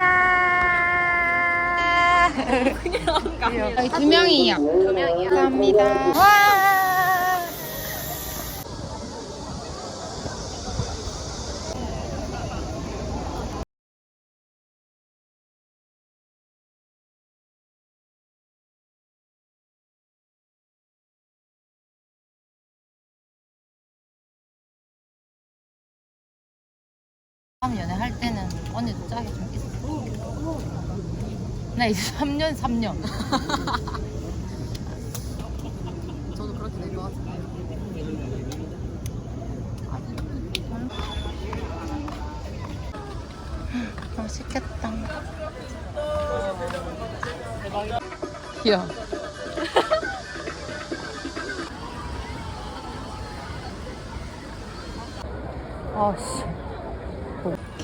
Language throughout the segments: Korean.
아, 두 명이요. 두 명이요. 감사합니다. 와. 다음 연애 할 때는 언니도 짝이 좀 있었어. 나 이제 3년 3년. 저도 그렇게 될 것 같은데. 맛있겠다. 야. 아 씨.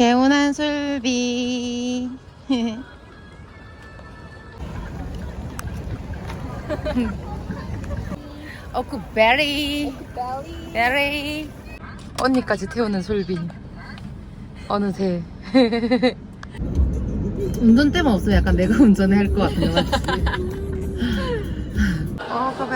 개운한 술비. 어그 베리. 베리. 언니까지 태우는 솔비. 어느새. 운전대만 없으면 약간 내가 운전을 할 것 같은데 맞지? 어그베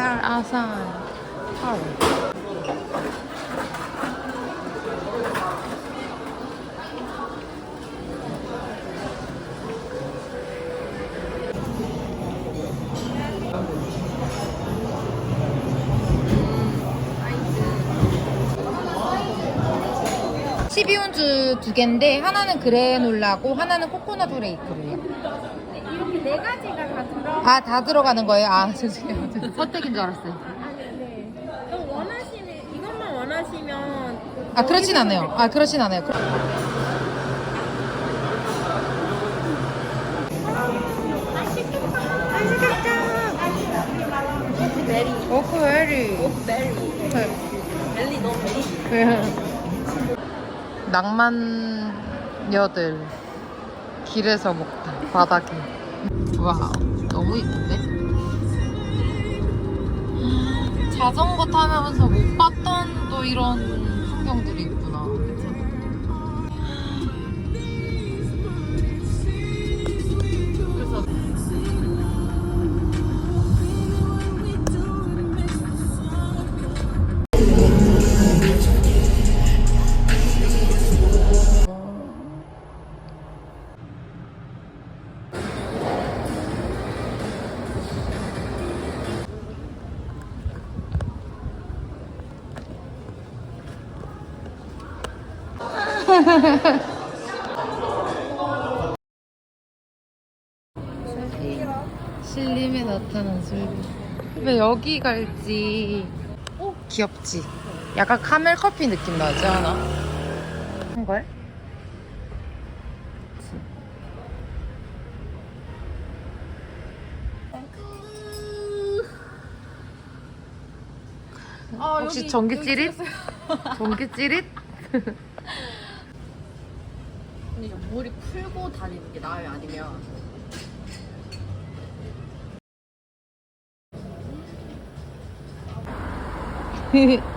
시비운주 두 개인데 하나는 그래놀라고 하나는 코코넛 브레이크래요. 이렇게 네 가지가 다 들어. 아 다 들어가는 거예요? 아 죄송해요. 선택인 줄 알았어요. 네. 그럼 원하시는 이것만 원하시면 아 그렇진 않아요. 아 그렇진 않아요. 그러- 베리, 오크 베리. 베리, 멜리 너 베리. 낭만녀들 길에서 먹다 바닥에. 와우 너무 이쁜데? 자전거 타면서 못 봤던 또 이런 신림에 나타난 술비. 왜 여기 갈지? 오, 귀엽지? 약간 카멜 커피 느낌 나지 않아? 한 걸? 그치. 아, 혹시 여기- 전기 찌릿? 전기 찌릿? 좀 머리 풀고 다니는 게 나아요? 아니면